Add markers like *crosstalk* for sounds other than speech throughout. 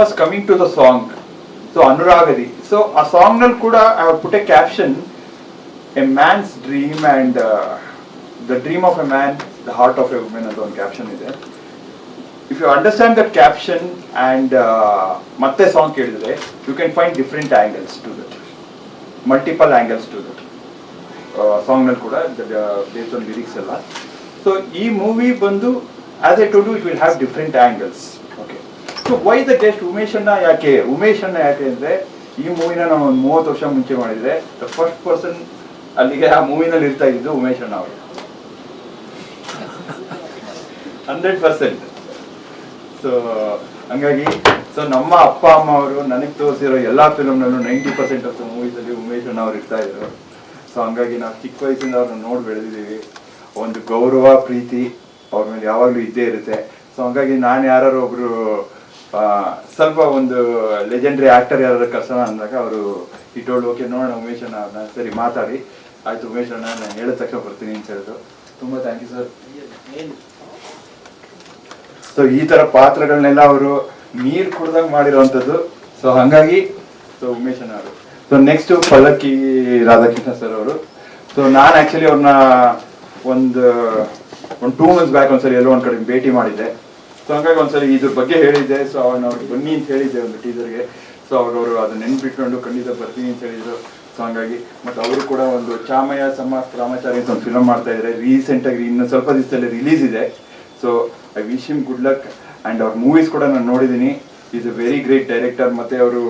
First coming to the song so ಅನುರಾಗದಿ so ಆ ಸಾಂಗ್ನಲ್ಲಿ ಕೂಡ I put a caption a man's dream and the dream of a man the heart of a women ಅಂತ ಒಂದು caption ಇದೆ if you understand that caption and ಮತ್ತೆ song ಕೇಳಿದ್ರೆ you can find different angles to that multiple angles to that ಸಾಂಗ್ನಲ್ಲಿ ಕೂಡ based on lyrics ಎಲ್ಲ so ಈ movie ಬಂದು as a to do it will have different angles okay so why the guest Umesh ಅಣ್ಣ ಯಾಕೆ? ಉಮೇಶ್ ಅಣ್ಣ ಯಾಕೆ ಅಂದ್ರೆ ಈ ಮೂವಿನ ನಾವು ಒಂದು ಮೂವತ್ತು ವರ್ಷ ಮುಂಚೆ ಮಾಡಿದ್ರೆ ದ ಫಸ್ಟ್ ಪರ್ಸನ್ ಅಲ್ಲಿಗೆ ಆ ಮೂವಿನಲ್ಲಿ ಇರ್ತಾ ಇದ್ದು ಉಮೇಶ್ ಅಣ್ಣ ಅವರು. ಹಂಡ್ರೆಡ್ ಪರ್ಸೆಂಟ್ ಸೊ ಹಂಗಾಗಿ ಸೊ ನಮ್ಮ ಅಪ್ಪ, ಅಮ್ಮ ಅವರು ನನಗೆ ತೋರಿಸಿರೋ ಎಲ್ಲ ಫಿಲಮ್ನಲ್ಲೂ ನೈಂಟಿ ಪರ್ಸೆಂಟ್ ಆಫ್ ಮೂವೀಸ್ ಅಲ್ಲಿ ಉಮೇಶ್ ಅಣ್ಣ ಅವ್ರು ಇರ್ತಾ ಇದ್ರು. ಸೊ ಹಂಗಾಗಿ ನಾವು ಚಿಕ್ಕ ವಯಸ್ಸಿಂದ ಅವ್ರನ್ನ ನೋಡಿ ಬೆಳೆದಿದ್ದೀವಿ. ಒಂದು ಗೌರವ, ಪ್ರೀತಿ ಅವ್ರ ಮೇಲೆ ಯಾವಾಗಲೂ ಇದ್ದೇ ಇರುತ್ತೆ. ಸೊ ಹಂಗಾಗಿ ನಾನು ಯಾರು ಒಬ್ರು ಸ್ವಲ್ಪ ಒಂದು ಲೆಜೆಂಡ್ರಿ ಆಕ್ಟರ್ ಯಾರು ಕರ್ಸೋಣ ಅಂದಾಗ ಅವರು ಇಟ್ಟೋಳು ಓಕೆ ನೋಡೋಣ ಉಮೇಶ್ ಅಣ್ಣ ಸರಿ, ಮಾತಾಡಿ. ಆಯ್ತು, ಉಮೇಶ್ ಅಣ್ಣ, ನಾನು ಹೇಳಿದ ತಕ್ಷಣ ಬರ್ತೀನಿ ಅಂತ ಹೇಳಿದ್ರು. ತುಂಬ ಥ್ಯಾಂಕ್ ಯು ಸರ್ ಸೊ ಈ ತರ ಪಾತ್ರಗಳನ್ನೆಲ್ಲ ಅವರು ನೀರು ಕುಡ್ದಂಗ ಮಾಡಿರೋವಂಥದ್ದು. ಸೊ ಹಂಗಾಗಿ ಸೊ ಉಮೇಶ್ ಅಣ್ಣ ಅವರು. So next Pallakki Radhakrishna sir ಅವರು. ಸೊ ನಾನು ಆಕ್ಚುಲಿ ಅವ್ರನ್ನ ಒಂದು ಒಂದು ಟೂ ಮಂತ್ಸ್ ಬ್ಯಾಕ್ ಒಂದ್ಸರಿ ಎಲ್ಲೋ ಒಂದ್ ಕಡೆ ಭೇಟಿ ಮಾಡಿದ್ದೆ. ಸೊ ಹಂಗಾಗಿ ಒಂದ್ಸರಿ ಇದ್ರ ಬಗ್ಗೆ ಹೇಳಿದ್ದೆ. ಸೊ ಅವನ್ನ ಅವ್ರಿಗೆ ಬನ್ನಿ ಅಂತ ಹೇಳಿದ್ದೆ ಒಂದು ಟೀಚರ್ಗೆ ಸೊ ಅವ್ರವರು ಅದನ್ನ ನೆನ್ಪಿಟ್ಕೊಂಡು ಖಂಡಿತ ಬರ್ತೀನಿ ಅಂತ ಹೇಳಿದ್ರು ಸೊ ಹಂಗಾಗಿ ಮತ್ತೆ ಅವರು ಕೂಡ ಒಂದು ಚಾಮಯ ಸಮಾಜ ರಾಮಾಚಾರಿ ಅಂತ ಒಂದು ಫಿಲಮ್ ಮಾಡ್ತಾ ಇದ್ದಾರೆ ರೀಸೆಂಟ್ ಆಗಿ ಇನ್ನು ಸ್ವಲ್ಪ ದಿವಸದಲ್ಲಿ ರಿಲೀಸ್ ಇದೆ. So I wish him good luck and ಅವ್ರ ಮೂವೀಸ್ ಕೂಡ ನಾನು ನೋಡಿದ್ದೀನಿ is a very great director ಮತ್ತೆ ಅವರು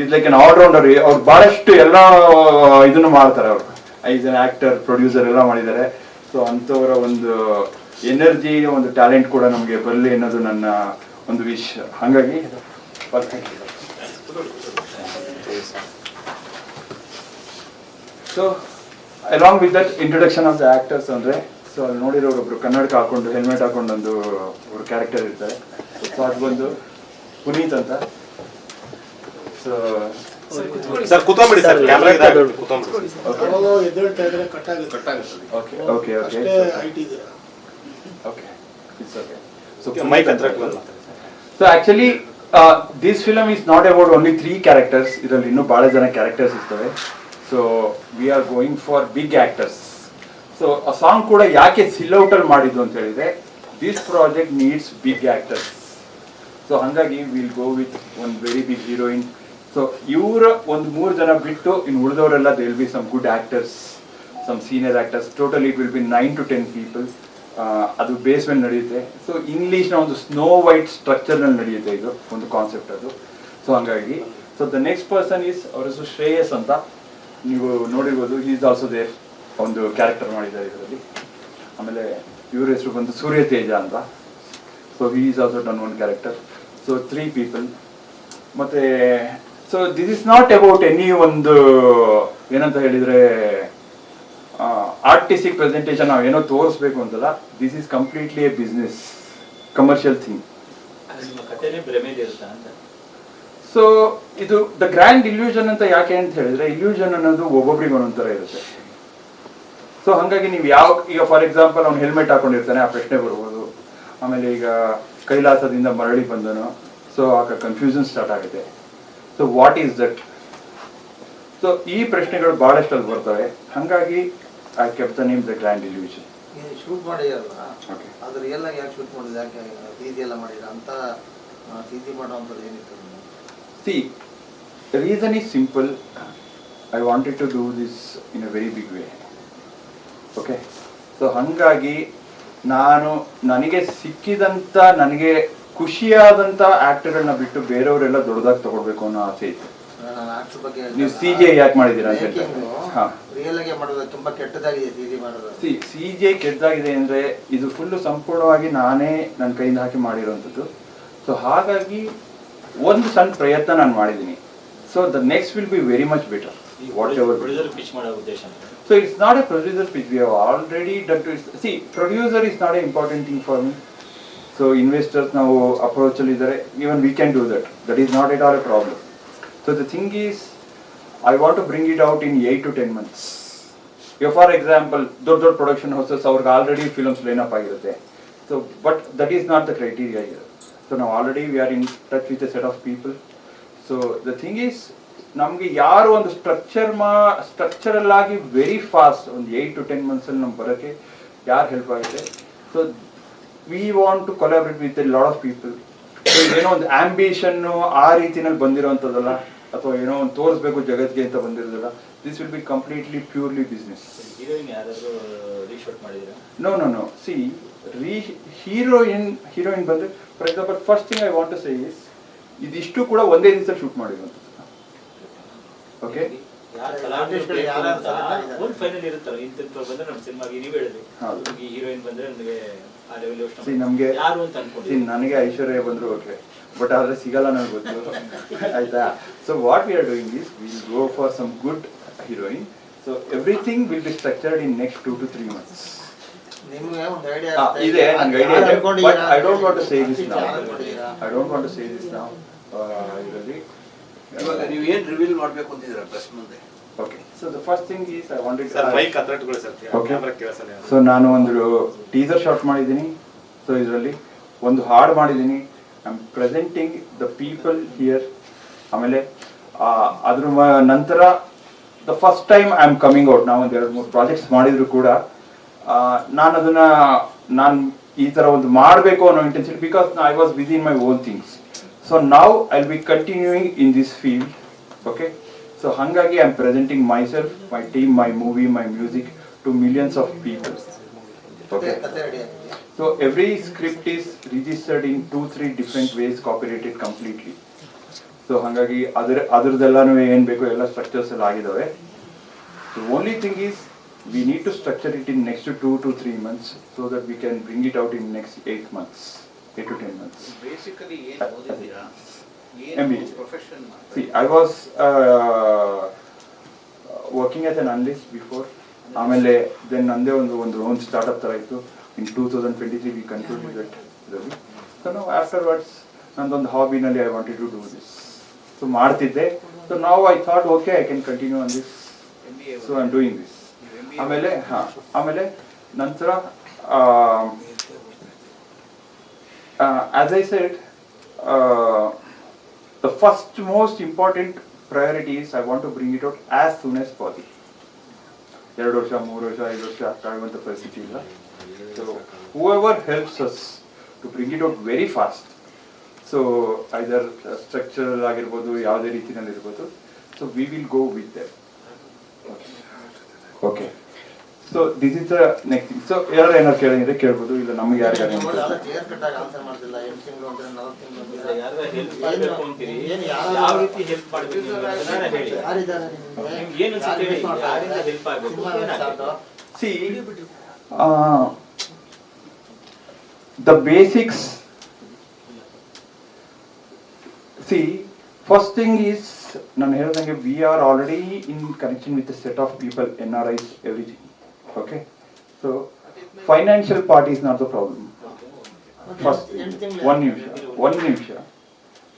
ಇಸ್ ಲೈಕ್ ಎನ್ ಆಲ್ರೌಂಡರ್ ಅವ್ರು ಬಹಳಷ್ಟು ಎಲ್ಲ, ಇದನ್ನು ಮಾಡ್ತಾರೆ ಅವರು. ಈಸ್ ಅನ್ ಆಕ್ಟರ್ ಪ್ರೊಡ್ಯೂಸರ್ ಎಲ್ಲ ಮಾಡಿದ್ದಾರೆ. ಸೊ ಅಂಥವರ ಒಂದು ಎನರ್ಜಿ ಒಂದು ಟ್ಯಾಲೆಂಟ್ ಕೂಡ ನಮಗೆ ಬರಲಿ ಅನ್ನೋದು ನನ್ನ ಒಂದು ವಿಶ್ ಹಾಗಾಗಿ so along with that introduction of the actors ಅಂದ್ರೆ ಸೊ ಅಲ್ಲಿ ನೋಡಿರೋರು ಒಬ್ರು ಕನ್ನಡಕ ಹಾಕೊಂಡು ಹೆಲ್ಮೆಟ್ ಹಾಕೊಂಡು ಒಂದು ಒಬ್ರು ಕ್ಯಾರೆಕ್ಟರ್ ಇರ್ತಾರೆ. ಸೊ ಅದು ಬಂದು ಪುನೀತ್ ಅಂತ. ಸೊ ಸರ್ ಕುತ್ಕೊಂಡ್ಬಿಡಿ ಸರ್ ಕ್ಯಾಮ್ರಾ ಇದೆ ಕುತ್ಕೊಂಡ್ಬಿಡಿ ಅವಾಗ ಇದ್ರೆ ಕಟ್ ಆಗುತ್ತೆ ಕಟ್ ಆಗುತ್ತೆ. ಓಕೆ ಓಕೆ ಓಕೆ ಅಷ್ಟೇ ಹೈಟ್ ಇದೆ. Okay It's okay. So, mic ಹತ್ರ so actually this film is not about only three characters ಇದರಲ್ಲಿ ಇನ್ನೂ ಬಹಳ ಜನ ಕ್ಯಾರೆಕ್ಟರ್ಸ್ ಇರ್ತವೆ. So we are going for big actors so ಆ ಸಾಂಗ್ ಕೂಡ ಯಾಕೆ ಸಿಲ್ಔಟ್ ಅಲ್ಲಿ ಮಾಡಿದ್ದು ಅಂತ ಹೇಳಿದ್ರೆ this project needs big actors so ಹಂಗಾಗಿ will go with one very big heroine so ಇವರ ಒಂದು ಮೂರು ಜನ ಬಿಟ್ಟು ಇನ್ನು ಉಳಿದವರೆಲ್ಲ they'll be some good actors some senior actors total it will be nine to ten people ಅದು ಬೇಸ್ ಮೇಲೆ ನಡೆಯುತ್ತೆ ಸೊ ಇಂಗ್ಲೀಷ್ನ ಒಂದು ಸ್ನೋ ವೈಟ್ ಸ್ಟ್ರಕ್ಚರ್ನಲ್ಲಿ ನಡೆಯುತ್ತೆ ಇದು, ಒಂದು ಕಾನ್ಸೆಪ್ಟ್ ಅದು. ಸೊ ಹಂಗಾಗಿ so the next person is ಅವ್ರ ಹೆಸರು ಶ್ರೇಯಸ್ ಅಂತ. ನೀವು ನೋಡಿರ್ಬೋದು ಈಸ್ ಆಲ್ಸೋ ದೇರ್ ಒಂದು ಕ್ಯಾರೆಕ್ಟರ್ ಮಾಡಿದ್ದಾರೆ ಇದರಲ್ಲಿ. ಆಮೇಲೆ ಇವ್ರ ಹೆಸರು ಬಂದು ಸೂರ್ಯ ತೇಜ ಅಂತ. So he is also done one character so three people ಮತ್ತೆ so this is not about any ಒಂದು, ಏನಂತ ಹೇಳಿದ್ರೆ ಆರ್ಟಿಸ್ಟಿಕ್ ಪ್ರೆಸೆಂಟೇಷನ್ ನಾವು ಏನೋ ತೋರಿಸ್ಬೇಕು ಅಂತಲ್ಲ this is completely a business commercial thing so ಇದು ದ ಗ್ರ್ಯಾಂಡ್ ಇಲ್ಯೂಷನ್ ಅಂತ ಯಾಕೆ ಅಂತ ಹೇಳಿದ್ರೆ ಇಲ್ಯೂಷನ್ ಅನ್ನೋದು ಒಬ್ಬೊಬ್ರಿಗೆ ಒಂದೊಂಥರ ಇರುತ್ತೆ. ಸೊ ಹಂಗಾಗಿ ನೀವು ಯಾವ ಈಗ ಫಾರ್ ಎಕ್ಸಾಂಪಲ್ ಅವ್ನು ಹೆಲ್ಮೆಟ್ ಹಾಕೊಂಡಿರ್ತಾನೆ ಆ ಪ್ರಶ್ನೆ ಬರ್ಬೋದು. ಆಮೇಲೆ ಈಗ ಕೈಲಾಸದಿಂದ ಮರಳಿ ಬಂದನು. ಸೊ ಆಗ ಕನ್ಫ್ಯೂಷನ್ ಸ್ಟಾರ್ಟ್ ಆಗುತ್ತೆ. So what is that so ಈ ಪ್ರಶ್ನೆಗಳು ಬಹಳಷ್ಟು ಅಲ್ಲಿ ಬರ್ತವೆ. ಹಂಗಾಗಿ I kept the name the grand ನೀವು ಶೂಟ್ ಮಾಡಿರಲ್ಲ Okay. ಅದು ರಿಯಲ್ ಆಗಿ ಯಾಕೆ ಶೂಟ್ ಮಾಡಿದ್ರೆ ಯಾಕೆ ಸಿ ಎಲ್ಲ ಮಾಡಿರ ಅಂತ ಸಿ ಜಿ ಮಾಡೋವಂಥದ್ದು ಏನಿತ್ತು see the reason is simple. I wanted to do this in a very big way. Okay so ಹಂಗಾಗಿ ನಾನು ನನಗೆ ಸಿಕ್ಕಿದಂಥ ನನಗೆ ಖುಷಿಯಾದಂಥ ಆ್ಯಕ್ಟರ್ಗಳನ್ನ ಬಿಟ್ಟು ಬೇರೆಯವರೆಲ್ಲ ದೊಡ್ಡದಾಗಿ ತಗೊಳ್ಬೇಕು ಅನ್ನೋ ಆಸೆ ಇತ್ತು. ನಾನು ಆಕ್ಟರ್ ಬಗ್ಗೆ ನೀವು CJ ಯಾಕ್ ಮಾಡಿದ್ದೀರಾ ಅಂತ ಹೇಳ್ತಾರೆ. ಸಿ ಜೆ ಕೆದ್ದಾಗಿದೆ ಅಂದ್ರೆ ಇದು ಫುಲ್ ಸಂಪೂರ್ಣವಾಗಿ ನಾನೇ ನನ್ನ ಕೈಯಿಂದ ಹಾಕಿ ಮಾಡಿರುವಂತದ್ದು. ಸೊ ಹಾಗಾಗಿ ಒಂದು ಸಣ್ಣ ಪ್ರಯತ್ನ ನಾನು ಮಾಡಿದ್ದೀನಿ. So the next will be very much better whatever so it's not a producer pitch we have already done to see producer is not a important thing for me so investors ನಾವು ಅಪ್ರೋಚಲ್ಲಿ ಇದ್ದಾರೆ. Even we can do that that is not at all a problem so the thing is I want to bring it out in eight to ten months ಈಗ for example ದೊಡ್ಡ ದೊಡ್ಡ production houses ಅವ್ರಿಗೆ already films line up ಆಗಿರುತ್ತೆ. So but that is not the criteria ಇದು so ನಾವು already we are in touch with a set of people so the thing is ನಮಗೆ ಯಾರು ಒಂದು ಸ್ಟ್ರಕ್ಚರ್ ಮಾ ಸ್ಟ್ರಕ್ಚರಲ್ ಆಗಿ ವೆರಿ ಫಾಸ್ಟ್ ಒಂದು ಏಯ್ಟ್ ಟು ಟೆನ್ ಮಂತ್ಸಲ್ಲಿ ನಮ್ಗೆ ಬರೋಕ್ಕೆ ಯಾರು ಹೆಲ್ಪ್ ಆಗುತ್ತೆ? So we want to collaborate with a lot of people ಏನೋ ಒಂದು ಆಂಬಿಷನ್ನು ಆ ರೀತಿನಲ್ಲಿ ಬಂದಿರೋವಂಥದ್ದಲ್ಲ ಅಥವಾ ಏನೋ ಒಂದು ತೋರಿಸ್ಬೇಕು ಜಗತ್ತಿಗೆ ಅಂತ ಬಂದಿರೋದಲ್ಲ this will be completely purely business heroine ಯಾರಾದ್ರೂ ರೀಶೂಟ್ ಮಾಡಿದ್ದೀರಾ? ನೋ ನೋ ನೋ ಸಿ ರೀ ಹೀರೋಯಿನ್ ಹೀರೋಯಿನ್ ಬಂದ್ರೆ for example first thing I want to say is ಇದಿಷ್ಟು ಕೂಡ ಒಂದೇ ದಿವಸ ಶೂಟ್ ಮಾಡಿರುವಂಥದ್ದು ಓಕೆ ಹೀರೋಯಿನ್ ಬಂದ್ರೆ ನನಗೆ ಆ ಲೆವೆಲ್ ಯೋಚನೆ See, ನಮ್ಗೆ ಯಾರು ಅಂತ See, ನನಗೆ ಐಶ್ವರ್ಯ ಬಂದ್ರು ಓಕೆ ಬಟ್ ಆದ್ರೆ ಸಿಗಲ್ಲ ನನಗೆ ಗೊತ್ತು. ಆಯ್ತಾ? So what we are doing is will go for some good heroine so everything will be structured in next two to three months ನಿಮ್ಗೆ ಒಂದು ಐಡಿಯಾ ಇದೆ ನನಗೆ ಐಡಿಯಾ ಇದೆ. But I don't want to say this now I don't want to say this now ಇದರಲ್ಲಿ. ಇವಾಗ ನೀವು ಏನ್ reveal ಮಾಡ್ಬೇಕು ಅಂತಿದ್ದೀರಾ ಪ್ರೆಸ್ ಮುಂದೆ? Okay so the first thing is I wanted sir mic ಹತ್ರ ಇಟ್ಕೊಳ್ಳಿ ಸರ್ Okay. ಕ್ಯಾಮ್ರಾ ಕೇಳಿಸಲ್ಲ. ಸೊ ನಾನು ಒಂದು ಟೀಸರ್ ಶಾಟ್ ಮಾಡಿದ್ದೀನಿ. ಸೊ ಇದರಲ್ಲಿ ಒಂದು ಹಾಡು ಮಾಡಿದ್ದೀನಿ. I am presenting the people here ಆಮೇಲೆ ಅದ್ರ ನಂತರ the first time I am coming out ನಾವು ಒಂದು ಎರಡು ಮೂರು ಪ್ರಾಜೆಕ್ಟ್ಸ್ ಮಾಡಿದ್ರು ಕೂಡ ನಾನು ಅದನ್ನ ನಾನು ಈ ತರ ಒಂದು ಮಾಡಬೇಕು ಅನ್ನೋ intensity because I was with in my own things so ನಾವು I be continuing in this field okay so ಹಾಗಾಗಿ I am presenting my self my team my movie my music to millions of peoples okay So every script is registered in two, three different ways, copyrighted completely. So ಹಾಗಾಗಿ ಅದರ ಅದರದೆಲ್ಲನೂ ಏನ್ ಬೇಕು ಎಲ್ಲ structures ಎಲ್ಲ ಆಗಿದಾವೆ so only thing is we need to structure it in next two to three months so that we can bring it out in next eight months eight to ten months see I was working as an analyst before ಆಮೇಲೆ then ನಂದೇ ಒಂದು ಒಂದು own startup ಥರ ಇತ್ತು in two thousand twenty three we conclude that ಇದರಲ್ಲಿ so ನಾವು afterwards ನಂದೊಂದು ಹಾಬಿನಲ್ಲಿ I wanted to do this so ಮಾಡ್ತಿದ್ದೆ. ಸೊ ನಾವು I thought okay I can continue on this so I am doing this ಆಮೇಲೆ, ಹಾ, ಆಮೇಲೆ ನಂತರ as I said the first most important priority is I want to bring it out as soon as possible ಎರಡು ವರ್ಷ, ಮೂರು ವರ್ಷ, ಐದು ವರ್ಷ ಕಾಯುವಂಥ ಪರಿಸ್ಥಿತಿ ಇಲ್ಲ. So whoever helps us to bring it out very fast so either structural ಆಗಿರ್ಬೋದು ಯಾವುದೇ ರೀತಿನಲ್ಲಿ ಇರ್ಬೋದು so we will go with them okay so this is the next thing so ಯಾರು ಏನಾರು ಕೇಳಿದ್ರೆ ಕೇಳ್ಬೋದು ಇಲ್ಲ ನಮಗೆ ಯಾರು ಯಾರು clear the basics. See, first thing is, ನಾನು ಹೇಳ್ದಂಗೆ we are already in connection with set of people N R Is everything okay so financial part is not the problem first ಒಂದು ನಿಮಿಷ ಒಂದು ನಿಮಿಷ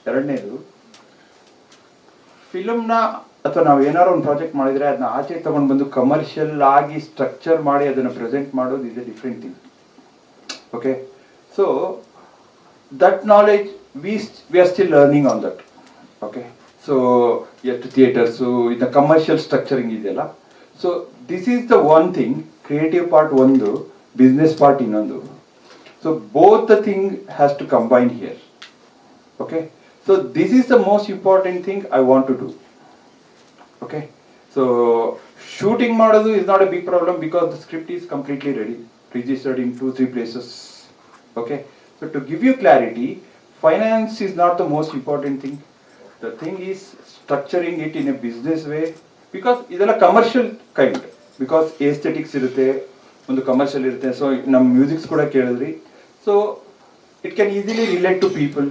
ಎರಡನೇದು ಫಿಲಮ್ನ ಅಥವಾ ನಾವು ಏನಾದ್ರು ಒಂದು ಪ್ರಾಜೆಕ್ಟ್ ಮಾಡಿದ್ರೆ ಅದನ್ನ ಆಚೆ ತಗೊಂಡು ಬಂದು ಕಮರ್ಷಿಯಲ್ ಆಗಿ ಸ್ಟ್ರಕ್ಚರ್ ಮಾಡಿ ಅದನ್ನು ಪ್ರೆಸೆಂಟ್ ಮಾಡೋದು is a different thing okay so that knowledge we we are still learning on that okay so ಎಷ್ಟು ಥಿಯೇಟರ್ಸು ಇನ್ನು ಕಮರ್ಷಿಯಲ್ ಸ್ಟ್ರಕ್ಚರಿಂಗ್ ಇದೆಯಲ್ಲ so this is the one thing creative part ಒಂದು business part ಇನ್ನೊಂದು. So both the thing has to combine here okay so this is the most important thing I want to do. Okay so shooting ಮಾಡೋದು is not a big problem because the script is completely ready registered in two three places okay so to give you clarity finance is not the most important thing the thing is structuring it in a business way because ಇದೆಲ್ಲ commercial kind because aesthetics ಇರುತ್ತೆ ಒಂದು commercial ಇರುತ್ತೆ so ನಮ್ಮ musics ಕೂಡ ಕೇಳಿದ್ರಿ so it can easily relate to people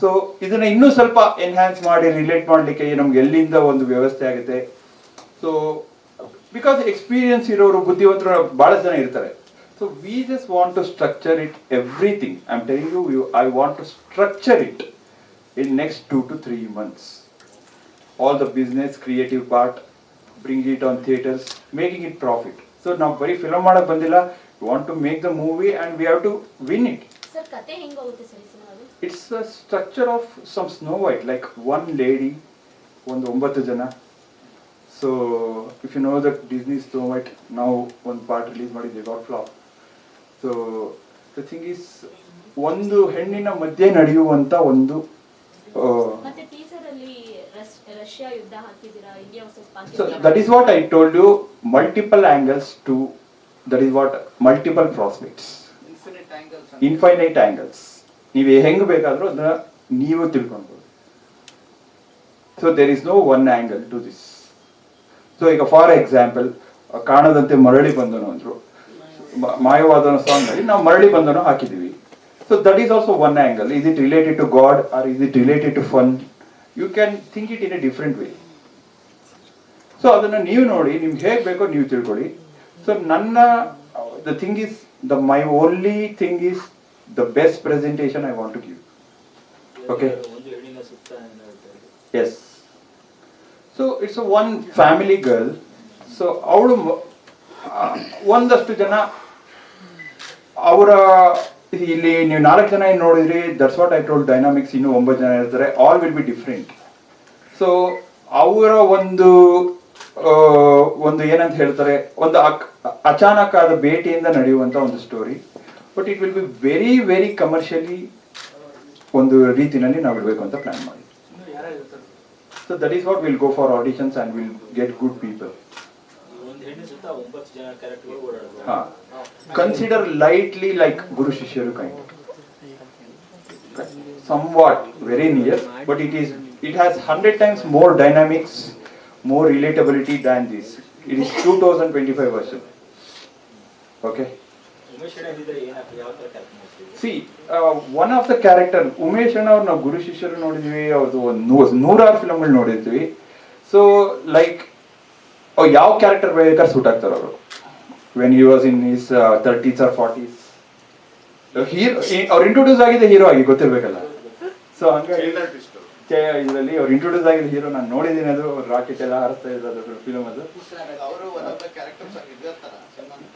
so ಇದನ್ನ ಇನ್ನೂ ಸ್ವಲ್ಪ ಎನ್ಹ್ಯಾನ್ಸ್ ಮಾಡಿ ರಿಲೇಟ್ ಮಾಡಲಿಕ್ಕೆ ನಮ್ಗೆ ಎಲ್ಲಿಂದ ಒಂದು ವ್ಯವಸ್ಥೆ ಆಗುತ್ತೆ. ಸೊ ಬಿಕಾಸ್ ಎಕ್ಸ್ಪೀರಿಯನ್ಸ್ ಇರೋರು ಬುದ್ಧಿವಂತರು ಬಹಳ ಜನ ಇರ್ತಾರೆ. So we just want to structure it everything I am telling you you I want to structure it in next two to three months all the business creative part bring it on theatres making it profit so ನಾವು ಬರೀ film ಮಾಡಕ್ ಬಂದಿಲ್ಲ. Want to make the movie and we have to win it it's the structure of some snow white like one lady ಒಂದು ಒಂಬತ್ತು ಜನ. So if you know that Disney snow white ನಾವು ಒಂದು part release ಮಾಡಿದ್ವಿ god flop so the thing is ಒಂದು ಹೆಣ್ಣಿನ ಮಧ್ಯೆ ನಡೆಯುವಂಥ ಒಂದು ಆ, ಮತ್ತೆ ಟೀಸರ್ ಅಲ್ಲಿ ರಸ್- ರಷ್ಯಾ ಯುದ್ಧ ಹಾಕಿದ್ದೀರಾ? India versus So Pakistan that is what I told you, multiple angles to, that is what, multiple prospects, infinite angles. ನೀವು ಹೆಂಗ್ ಬೇಕಾದ್ರೂ ಅದನ್ನ ನೀವು ತಿಳ್ಕೊಂಡ್ಬೋದು so there is no one angle to this so ಈಗ for example ಕಾಣದಂತೆ ಮರಳಿ ಬಂದನು ಅಂದ್ರು. ಮಾಯವಾದನ ಸಾಂಗ್ ಅಲ್ಲಿ ನಾವು ಮರಳಿ ಬಂದನು ಹಾಕಿದೀವಿ. So that is also one angle is it related to god or is it related to fun you can think it in a different way so ಅದನ್ನ ನೀವು ನೋಡಿ, ನಿಮ್ಗೆ ಹೇಗೆ ಬೇಕೋ ನೀವು ತಿಳ್ಕೊಳ್ಳಿ. ಸೊ ನನ್ನ the thing is the my only thing is the best presentation I want to Okay. ಏನೋ ಹೇಳ್ತಾರೆ yes so it's one family girl so ಅವಳು ಒಂದಷ್ಟು ಜನ ಅವರ ಇಲ್ಲಿ ನೀವು ನಾಲ್ಕು ಜನ ಏನು ನೋಡಿದ್ರಿ that's what I told dynamics ಇನ್ನೂ ಒಂಬತ್ತು ಜನ ಇರ್ತಾರೆ all will be different so ಅವರ ಒಂದು ಒಂದು ಏನಂತ ಹೇಳ್ತಾರೆ ಒಂದು ಅಕ್ ಅಚಾನಕ್ ಆದ ಭೇಟಿಯಿಂದ ನಡೆಯುವಂತ ಒಂದು story but it will be very very commercially ಒಂದು ರೀತಿನಲ್ಲಿ ನಾವು ಇಡಬೇಕು ಅಂತ ಪ್ಲಾನ್ ಮಾಡಿ so that is what will go for auditions and will get good people ಹಾ. Consider lightly like Guru Shishyaru kind somewhat very near, but it is, it has 100 times more dynamics, more relatability than this. It is 2025 version. Okay? Umesh ಅಣ್ಣ ಇದ್ರೆ ಏನಾಗ್ತದೆ see one of the character Umesh ಅಣ್ಣ ಅವ್ರು ನಾವು ಗುರು ಶಿಷ್ಯರು ನೋಡಿದ್ವಿ ಅವ್ರದ್ದು ಒಂದು ನೂರಾರು ಫಿಲಮ್ಗಳು ನೋಡಿದ್ವಿ. ಸೊ ಲೈಕ್ ಯಾವ ಕ್ಯಾರೆಕ್ಟರ್ ಬೇಕಾದ್ರೆ ಸೂಟ್ ಆಗ್ತಾರೆ ಅವರು. When he was in his thirties or forties hero ಅವ್ರು ಇಂಟ್ರೊಡ್ಯೂಸ್ ಆಗಿದೆ ಹೀರೋ ಆಗಿ ಗೊತ್ತಿರ್ಬೇಕಲ್ಲ? ಸೊ ಹಂಗಾಗಿ ಇದರಲ್ಲಿ ಅವ್ರು ಇಂಟ್ರೊಡ್ಯೂಸ್ ಆಗಿದ್ದ ಹೀರೋ ನಾನು ನೋಡಿದ್ದೀನಿ ಅದು. ರಾಕೆಟ್ ಎಲ್ಲ ಹಾರಿಸ್ತಾ ಇದ್ದಾರೆ ಫಿಲಮ್ ಅದು ಅವರು ಒನ್ ಆಫ್ ದ ಕ್ಯಾರೆಕ್ಟರ್ಸ್ ಆಗಿ ಇರ್ತಾರ ಸಿನಿಮಾಕ್ಕೆ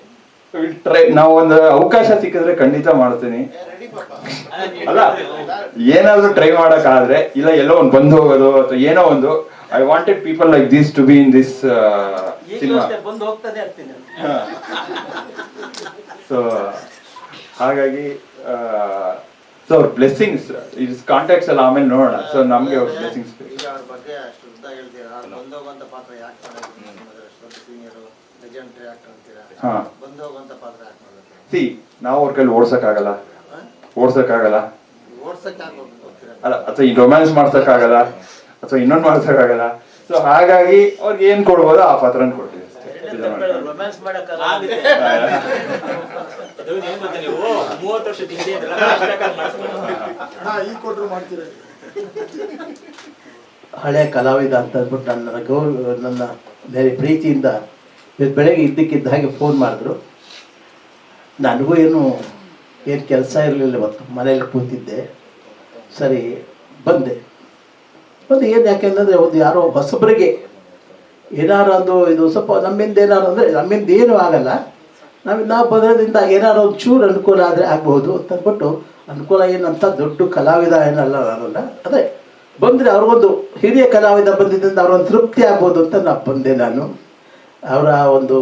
Try ನಾವು ಒಂದು ಅವಕಾಶ ಸಿಕ್ಕಿದ್ರೆ ಖಂಡಿತ ಮಾಡ್ತೀನಿ. ಅಲ್ಲ ಏನಾದ್ರೂ ಟ್ರೈ ಮಾಡಕ್ ಆದ್ರೆ ಇಲ್ಲ ಎಲ್ಲೋ ಒಂದು ಬಂದು ಹೋಗೋದು ಅಥವಾ ಏನೋ ಒಂದು I wanted people like this to be in this cinema so ಹಾಗಾಗಿ ಸೊ ಅವ್ರ ಬ್ಲೆಸ್ಸಿಂಗ್ಸ್ ಇಸ್ ಕಾಂಟ್ಯಾಕ್ಟ್ಸ್ ಎಲ್ಲ ಆಮೇಲೆ ನೋಡೋಣ. ಸೊ ನಮ್ಗೆ ಅವ್ರ ಬ್ಲೆಸ್ಸಿಂಗ್ಸ್ ಬೇಕು. ಹಾ. ಸಿ ನಾವು ಅವ್ರ ಕೈಲಿ ಓಡ್ಸಕ್ಕಾಗಲ್ಲ. ಓಡ್ಸಕ್ಕಾಗಲ್ಲ. ಅಲ್ಲ ಅಥವಾ ಈ ರೊಮ್ಯಾನ್ಸ್ ಮಾಡ್ಸಕ್ಕಾಗಲ್ಲ ಅಥವಾ ಇನ್ನೊಂದು ಮಾಡ್ಸಕ್ಕಾಗಲ್ಲ. ಸೊ ಹಾಗಾಗಿ ಅವ್ರಿಗೆ ಏನ್ ಕೊಡ್ಬೋದೋ ಆ ಪಾತ್ರನ ಕೊಡ್ತೀವಿ ಹಳೆ ಕಲಾವಿದ ಅಂತ ಅಂದ್ಬಿಟ್ಟು ನನ್ನ ಗೌರವ ನನ್ನ ಬೇರೆ ಪ್ರೀತಿಯಿಂದ ಬೆಳಗ್ಗೆ ಇದ್ದಕ್ಕಿದ್ದ ಹಾಗೆ ಫೋನ್ ಮಾಡಿದ್ರು. ನನಗೂ ಏನು ಏನು ಕೆಲಸ ಇರಲಿಲ್ಲ ಇವತ್ತು, ಮನೇಲಿ ಕೂತಿದ್ದೆ. ಸರಿ, ಬಂದೆ. ಬಂದು ಏನು ಯಾಕೆಂದರೆ ಒಂದು ಯಾರೋ ಹೊಸಬರಿಗೆ ಏನಾರು ಒಂದು, ಇದು ಸ್ವಲ್ಪ ನಮ್ಮಿಂದ ಏನಾರು ಅಂದರೆ, ನಮ್ಮಿಂದ ಏನೂ ಆಗಲ್ಲ. ನಮ್ಮಿಂದ ನಾವು ಬರೋದ್ರಿಂದ ಏನಾರು ಒಂದು ಚೂರು ಅನುಕೂಲ ಆದರೆ ಆಗ್ಬೋದು ಅಂತ ಅಂದ್ಬಿಟ್ಟು, ಅನುಕೂಲ ಏನಂತ ದೊಡ್ಡ ಕಲಾವಿದ ಏನಲ್ಲ ನಾನಲ್ಲ ಅದೇ, ಬಂದರೆ ಅವ್ರಿಗೊಂದು ಹಿರಿಯ ಕಲಾವಿದ ಬಂದಿದ್ದರಿಂದ ಅವ್ರೊಂದು ತೃಪ್ತಿ ಆಗ್ಬೋದು ಅಂತ ನಾನು ಬಂದೆ ನಾನು. ಅವರ ಒಂದು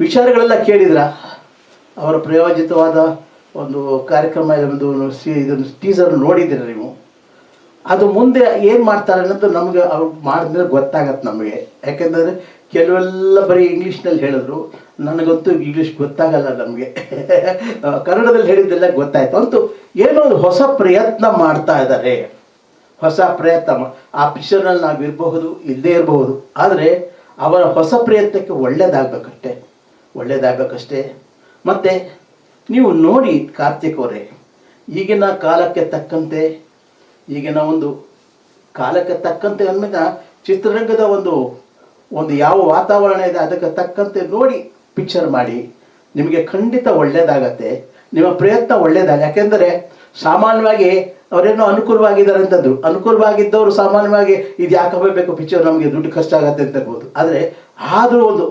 ವಿಚಾರಗಳೆಲ್ಲ ಕೇಳಿದ್ರ? ಅವರ ಪ್ರಯೋಜಿತವಾದ ಒಂದು ಕಾರ್ಯಕ್ರಮ ಒಂದು ಸಿ ಇದನ್ನು ಟೀಸರ್ ನೋಡಿದ್ದೀರ ನೀವು? ಅದು ಮುಂದೆ ಏನು ಮಾಡ್ತಾರೆ ಅನ್ನೋದು ನಮಗೆ ಅವ್ರು ಮಾಡಿದ್ರೆ ಗೊತ್ತಾಗತ್ತೆ ನಮಗೆ. ಯಾಕೆಂದರೆ ಕೆಲವೆಲ್ಲ ಬರೀ ಇಂಗ್ಲೀಷ್ನಲ್ಲಿ ಹೇಳಿದ್ರು. ನನಗಂತೂ ಇಂಗ್ಲೀಷ್ ಗೊತ್ತಾಗಲ್ಲ ನಮಗೆ. *laughs* ಕನ್ನಡದಲ್ಲಿ ಹೇಳಿದ್ದೆಲ್ಲ ಗೊತ್ತಾಯ್ತು. ಅಂತೂ ಏನೋ ಒಂದು ಹೊಸ ಪ್ರಯತ್ನ ಮಾಡ್ತಾ ಇದ್ದಾರೆ. ಹೊಸ ಪ್ರಯತ್ನ ಆ ಪಿಕ್ಚರ್ನಲ್ಲಿ ನಾವು ಇರಬಹುದು, ಇಲ್ಲದೇ ಇರಬಹುದು. ಆದರೆ ಅವರ ಹೊಸ ಪ್ರಯತ್ನಕ್ಕೆ ಒಳ್ಳೇದಾಗಬೇಕಷ್ಟೇ. ಒಳ್ಳೇದಾಗಬೇಕಷ್ಟೇ. ಮತ್ತು ನೀವು ನೋಡಿ ಕಾರ್ತಿಕ್ ಅವರೇ, ಈಗಿನ ಕಾಲಕ್ಕೆ ತಕ್ಕಂತೆ, ಈಗಿನ ಒಂದು ಕಾಲಕ್ಕೆ ತಕ್ಕಂತೆ ಅಂದಾಗ ಚಿತ್ರರಂಗದ ಒಂದು ಒಂದು ಯಾವ ವಾತಾವರಣ ಇದೆ ಅದಕ್ಕೆ ತಕ್ಕಂತೆ ನೋಡಿ ಪಿಕ್ಚರ್ ಮಾಡಿ. ನಿಮಗೆ ಖಂಡಿತ ಒಳ್ಳೇದಾಗತ್ತೆ. ನಿಮ್ಮ ಪ್ರಯತ್ನ ಒಳ್ಳೇದಾಗ ಯಾಕೆಂದರೆ ಸಾಮಾನ್ಯವಾಗಿ ಅವರೇನೋ ಅನುಕೂಲವಾಗಿದ್ದಾರೆ ಅಂತಂದ್ರು ಅನುಕೂಲವಾಗಿದ್ದವರು ಸಾಮಾನ್ಯವಾಗಿ ಇದು ಯಾಕೆ ಹೋಗಬೇಕು? ಪಿಕ್ಚರ್ ನಮಗೆ ದುಡ್ಡು ಖರ್ಚಾಗತ್ತೆ ಅಂತ ಇರ್ಬೋದು ಆದರೆ ಆದರೂ ಒಂದು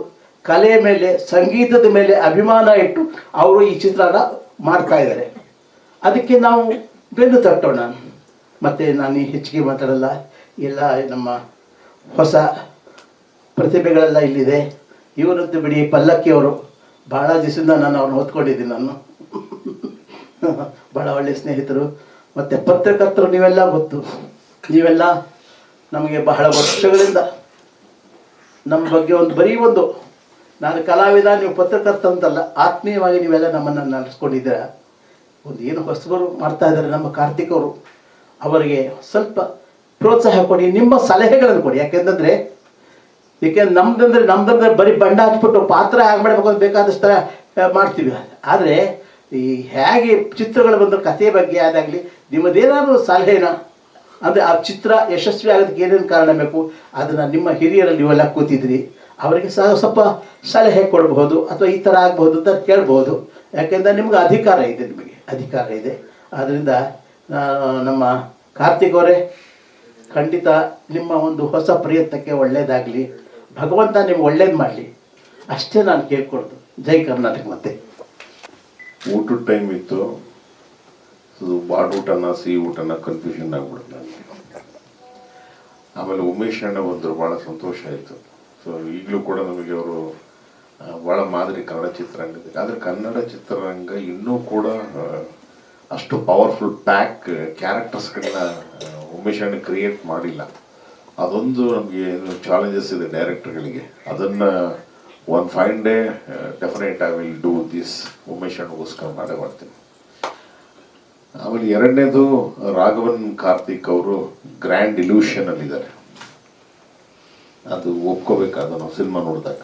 ಕಲೆಯ ಮೇಲೆ, ಸಂಗೀತದ ಮೇಲೆ ಅಭಿಮಾನ ಇಟ್ಟು ಅವರು ಈ ಚಿತ್ರನ ಮಾಡ್ತಾ ಇದ್ದಾರೆ. ಅದಕ್ಕೆ ನಾವು ಬೆನ್ನು ತಟ್ಟೋಣ. ಮತ್ತು ನಾನು ಹೆಚ್ಚಿಗೆ ಮಾತಾಡಲ್ಲ. ಎಲ್ಲ ನಮ್ಮ ಹೊಸ ಪ್ರತಿಭೆಗಳೆಲ್ಲ ಇಲ್ಲಿದೆ. ಇವರದ್ದು ಬಿಡಿ ಪಲ್ಲಕ್ಕಿ ಅವರು. ಭಾಳ ದಿವಸದಿಂದ ನಾನು ಅವ್ರನ್ನ ಹೊತ್ಕೊಂಡಿದ್ದೀನಿ ನಾನು. ಭಾಳ ಒಳ್ಳೆಯ ಸ್ನೇಹಿತರು. ಮತ್ತು ಪತ್ರಕರ್ತರು ನೀವೆಲ್ಲ ಗೊತ್ತು. ನೀವೆಲ್ಲ ನಮಗೆ ಬಹಳ ವರ್ಷಗಳಿಂದ ನಮ್ಮ ಬಗ್ಗೆ ಒಂದು, ಬರೀ ಒಂದು ನಾನು ಕಲಾವಿದ, ನೀವು ಪತ್ರಕರ್ತ ಅಂತಲ್ಲ, ಆತ್ಮೀಯವಾಗಿ ನೀವೆಲ್ಲ ನಮ್ಮನ್ನು ನಡೆಸ್ಕೊಂಡಿದ್ದೀರ ಒಂದು ಏನು ಹೊಸಬರು ಮಾಡ್ತಾ ಇದ್ದಾರೆ ನಮ್ಮ ಕಾರ್ತಿಕ್ ಅವರು ಅವರಿಗೆ ಸ್ವಲ್ಪ ಪ್ರೋತ್ಸಾಹ ಕೊಡಿ, ನಿಮ್ಮ ಸಲಹೆಗಳನ್ನು ಕೊಡಿ. ಯಾಕೆಂತಂದರೆ, ಏಕೆಂದ್ರೆ ನಮ್ದಂದ್ರೆ ನಮ್ದಂದ್ರೆ ಬರೀ ಬಂಡ ಹಚ್ಬಿಟ್ಟು ಪಾತ್ರ ಹೇಗೆ ಮಾಡಬೇಕು ಅಂತ ಬೇಕಾದಷ್ಟು ಮಾಡ್ತೀವಿ. ಆದರೆ, ಈ ಹೇಗೆ ಚಿತ್ರಗಳು ಬಂದು ಕಥೆ ಬಗ್ಗೆ ಆದಾಗಲಿ, ನಿಮ್ಮದೇನಾದರೂ ಸಲಹೆನ, ಅಂದರೆ ಆ ಚಿತ್ರ ಯಶಸ್ವಿ ಆಗೋದಕ್ಕೆ ಏನೇನು ಕಾರಣ ಬೇಕು, ಅದನ್ನು ನಿಮ್ಮ ಹಿರಿಯರಲ್ಲಿ ಇವೆಲ್ಲ ಕೂತಿದ್ರಿ. ಅವರಿಗೆ ಸಹ ಸ್ವಲ್ಪ ಸಲಹೆ ಕೊಡಬಹುದು ಅಥವಾ ಈ ಥರ ಆಗಬಹುದು ಅಂತ ಕೇಳ್ಬೋದು ಯಾಕೆಂದರೆ ನಿಮ್ಗೆ ಅಧಿಕಾರ ಇದೆ ನಿಮಗೆ, ಅಧಿಕಾರ ಇದೆ. ಆದ್ದರಿಂದ ನಮ್ಮ ಕಾರ್ತಿಕ್ ಅವರೇ, ಖಂಡಿತ ನಿಮ್ಮ ಒಂದು ಹೊಸ ಪ್ರಯತ್ನಕ್ಕೆ ಒಳ್ಳೆಯದಾಗಲಿ ಭಗವಂತ ನಿಮ್ಗೆ ಒಳ್ಳೇದು ಮಾಡಲಿ. ಅಷ್ಟೇ ನಾನು ಕೇಳ್ಕೊಡ್ದು ಜೈ ಕರ್ನಾಟಕ ಮತ್ತೆ. ಊಟದ ಟೈಮ್ ಇತ್ತು. ಬಾಡ್ ಊಟನ, ಸಿಹಿ ಊಟನ ಕನ್ಫ್ಯೂಷನ್ ಆಗ್ಬಿಡುತ್ತೆ ಆಮೇಲೆ ಉಮೇಶ್ ಅಣ್ಣ ಬಂದರು ಭಾಳ ಸಂತೋಷ ಆಯಿತು. ಸೊ ಈಗಲೂ ಕೂಡ ನಮಗೆ ಅವರು ಭಾಳ ಮಾದರಿ ಕನ್ನಡ ಚಿತ್ರರಂಗದಲ್ಲಿ ಆದರೆ ಕನ್ನಡ ಚಿತ್ರರಂಗ ಇನ್ನೂ ಕೂಡ ಅಷ್ಟು ಪವರ್ಫುಲ್ ಪ್ಯಾಕ್ ಕ್ಯಾರೆಕ್ಟರ್ಸ್ಗಳನ್ನ ಉಮೇಶ್ ಅಣ್ಣ ಕ್ರಿಯೇಟ್ ಮಾಡಿಲ್ಲ. ಅದೊಂದು ನಮಗೆ ಏನು ಚಾಲೆಂಜಸ್ ಇದೆ ಡೈರೆಕ್ಟರ್ಗಳಿಗೆ ಅದನ್ನು one fine day definite I will do this Umesh ಅಣ್ಣಗೋಸ್ಕರ ಮಾಡೇ ಮಾಡ್ತೀನಿ. ಆಮೇಲೆ ಎರಡನೇದು ರಾಘವನ್ ಕಾರ್ತಿಕ್ ಅವರು ಗ್ರ್ಯಾಂಡ್ ಇಲ್ಯೂಷನ್ ಅಲ್ಲಿದ್ದಾರೆ. ಅದು ಒಪ್ಕೋಬೇಕಾದ ನಾವು ಸಿನಿಮಾ ನೋಡಿದಾಗ.